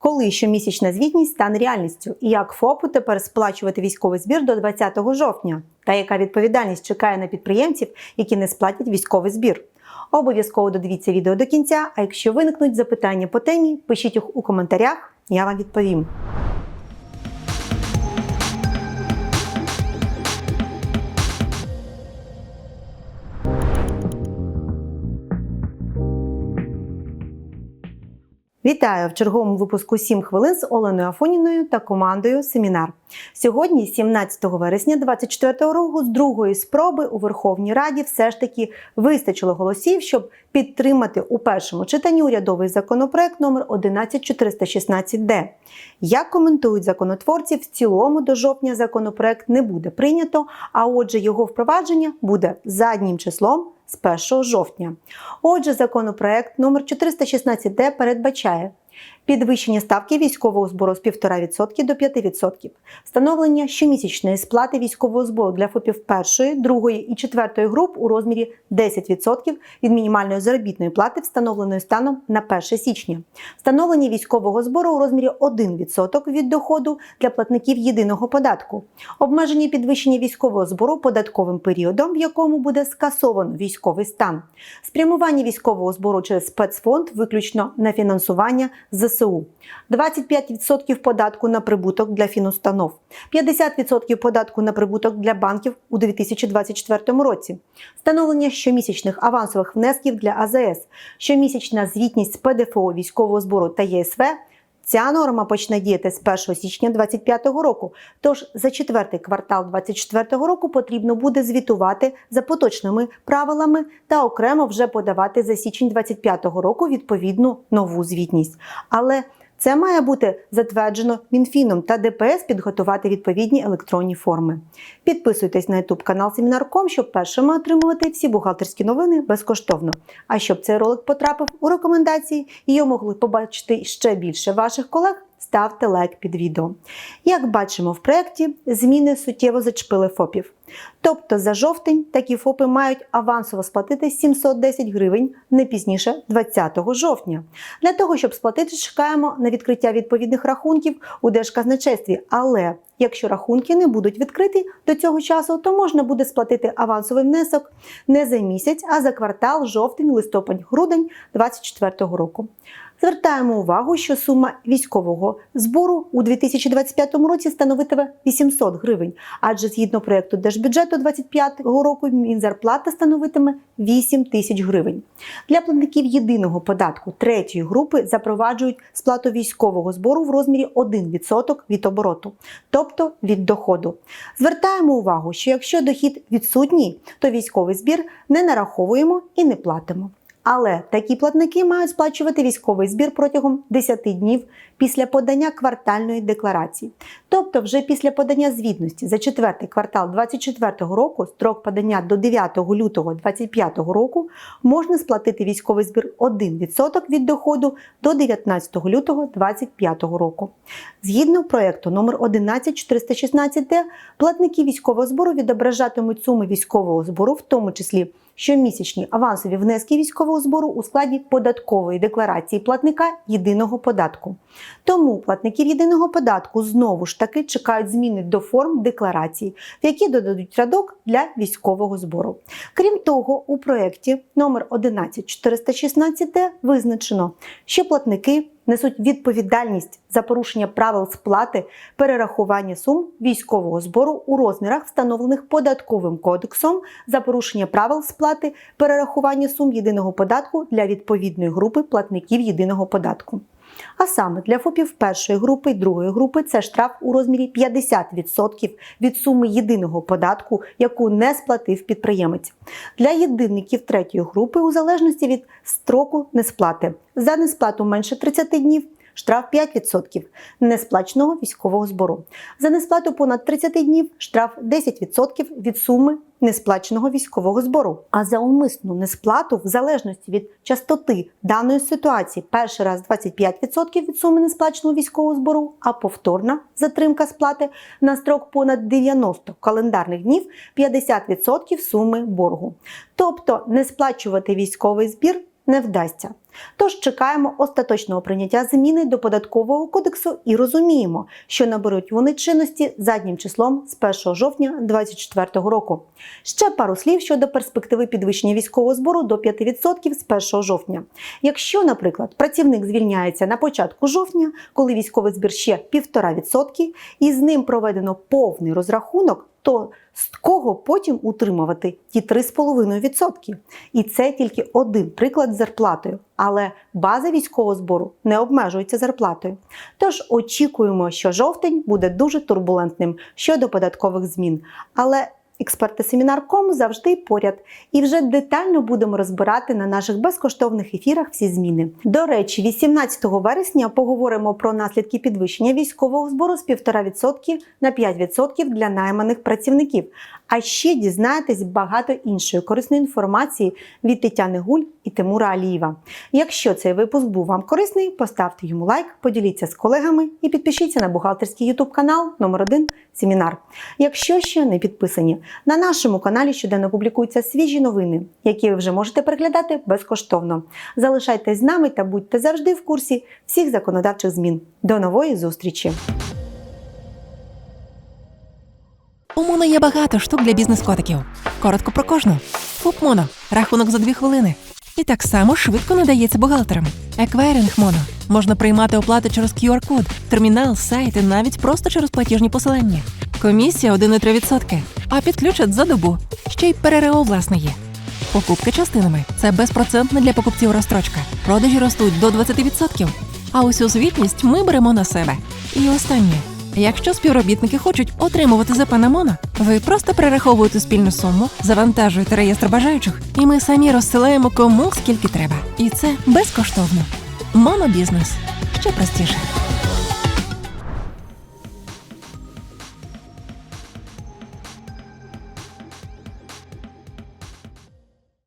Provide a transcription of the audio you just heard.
Коли щомісячна звітність стане реальністю, і як ФОПу тепер сплачувати військовий збір до 20 жовтня, та яка відповідальність чекає на підприємців, які не сплатять військовий збір? Обов'язково додивіться відео до кінця. А якщо виникнуть запитання по темі, пишіть їх у коментарях, я вам відповім. Вітаю в черговому випуску 7 хвилин з Оленою Афоніною та командою Семінар. Сьогодні, 17 вересня 2024 року, з другої спроби у Верховній Раді все ж таки вистачило голосів, щоб підтримати у першому читанні урядовий законопроект номер 11416Д. Як коментують законотворці, в цілому до жовтня законопроект не буде прийнято, а отже, його впровадження буде заднім числом з 1 жовтня. Отже, законопроект номер 416Д передбачає підвищення ставки військового збору з 1,5% до 5%, встановлення щомісячної сплати військового збору для ФОПів першої, другої і четвертої груп у розмірі 10% від мінімальної заробітної плати, встановленої станом на 1 січня, встановлення військового збору у розмірі 1% від доходу для платників єдиного податку, обмеження підвищення військового збору податковим періодом, в якому буде скасовано військовий стан, спрямування військового збору через спецфонд виключно на фінансування ЗСУ, 25% податку на прибуток для фінустанов, 50% податку на прибуток для банків у 2024 році, встановлення щомісячних авансових внесків для АЗС, щомісячна звітність ПДФО військового збору та ЄСВ. Ця норма почне діяти з 1 січня 2025 року. Тож за четвертий квартал 2024 року потрібно буде звітувати за поточними правилами та окремо вже подавати за січень 2025 року відповідну нову звітність. Але це має бути затверджено Мінфіном та ДПС підготувати відповідні електронні форми. Підписуйтесь на YouTube канал Семінарком, щоб першими отримувати всі бухгалтерські новини безкоштовно. А щоб цей ролик потрапив у рекомендації і його могли побачити ще більше ваших колег. Ставте лайк під відео. Як бачимо в проєкті, зміни суттєво зачепили ФОПів. Тобто за жовтень такі ФОПи мають авансово сплатити 710 гривень не пізніше 20 жовтня. Для того, щоб сплатити, чекаємо на відкриття відповідних рахунків у Держказначействі. Але якщо рахунки не будуть відкриті до цього часу, то можна буде сплатити авансовий внесок не за місяць, а за квартал жовтень, листопад, грудень 2024 року. Звертаємо увагу, що сума військового збору у 2025 році становитиме 800 гривень, адже згідно проєкту держбюджету 2025 року мінзарплата становитиме 8 тисяч гривень. Для платників єдиного податку третьої групи запроваджують сплату військового збору в розмірі 1% від обороту, тобто від доходу. Звертаємо увагу, що якщо дохід відсутній, то військовий збір не нараховуємо і не платимо. Але такі платники мають сплачувати військовий збір протягом 10 днів після подання квартальної декларації. Тобто, вже після подання звітності за четвертий квартал 2024 року, строк подання до 9 лютого 2025 року, можна сплатити військовий збір 1% від доходу до 19 лютого 2025 року. Згідно проєкту номер 11416Д, платники військового збору відображатимуть суми військового збору, в тому числі щомісячні авансові внески військового збору у складі податкової декларації платника єдиного податку. Тому платників єдиного податку знову ж таки чекають зміни до форм декларації, в які додадуть рядок для військового збору. Крім того, у проєкті номер 11416Д визначено, що платники несуть відповідальність за порушення правил сплати перерахування сум військового збору у розмірах, встановлених податковим кодексом за порушення правил сплати перерахування сум єдиного податку для відповідної групи платників єдиного податку. А саме для ФОПів першої групи і другої групи це штраф у розмірі 50% від суми єдиного податку, яку не сплатив підприємець. Для єдинників третьої групи у залежності від строку несплати. За несплату менше 30 днів штраф 5% несплаченого військового збору. За несплату понад 30 днів штраф 10% від суми несплаченого військового збору. А за умисну несплату, в залежності від частоти даної ситуації, перший раз 25% від суми несплаченого військового збору, а повторна затримка сплати на строк понад 90 календарних днів 50% суми боргу. Тобто не сплачувати військовий збір не вдасться. Тож чекаємо остаточного прийняття зміни до податкового кодексу і розуміємо, що наберуть вони чинності заднім числом з 1 жовтня 2024 року. Ще пару слів щодо перспективи підвищення військового збору до 5% з 1 жовтня. Якщо, наприклад, працівник звільняється на початку жовтня, коли військовий збір ще 1,5%, і з ним проведено повний розрахунок, то з кого потім утримувати ті 3,5%? І це тільки один приклад з зарплатою. Але база військового збору не обмежується зарплатою. Тож очікуємо, що жовтень буде дуже турбулентним щодо податкових змін. Але експерти семінар.ком завжди поряд і вже детально будемо розбирати на наших безкоштовних ефірах всі зміни. До речі, 18 вересня поговоримо про наслідки підвищення військового збору з 1,5% на 5% для найманих працівників. А ще дізнаєтесь багато іншої корисної інформації від Тетяни Гуль і Тимура Алієва. Якщо цей випуск був вам корисний, поставте йому лайк, поділіться з колегами і підпишіться на бухгалтерський YouTube канал номер 1 Семінар. Якщо ще не підписані, на нашому каналі щоденно публікуються свіжі новини, які ви вже можете переглядати безкоштовно. Залишайтесь з нами та будьте завжди в курсі всіх законодавчих змін. До нової зустрічі! У Моно є багато штук для бізнес-котиків. Коротко про кожну. ФУП Моно. Рахунок за дві хвилини. І так само швидко надається бухгалтерам. Еквайринг Моно. Можна приймати оплати через QR-код, термінал, сайт і навіть просто через платіжні посилання. Комісія 1,3%. А підключать за добу. Ще й ПРРО власне є. Покупки частинами це безпроцентна для покупців розстрочка. Продажі ростуть до 20%. А усю звітність ми беремо на себе. І останнє. Якщо співробітники хочуть отримувати ЗП на Моно, ви просто перераховуєте спільну суму, завантажуєте реєстр бажаючих, і ми самі розсилаємо кому скільки треба. І це безкоштовно. Монобізнес ще простіше.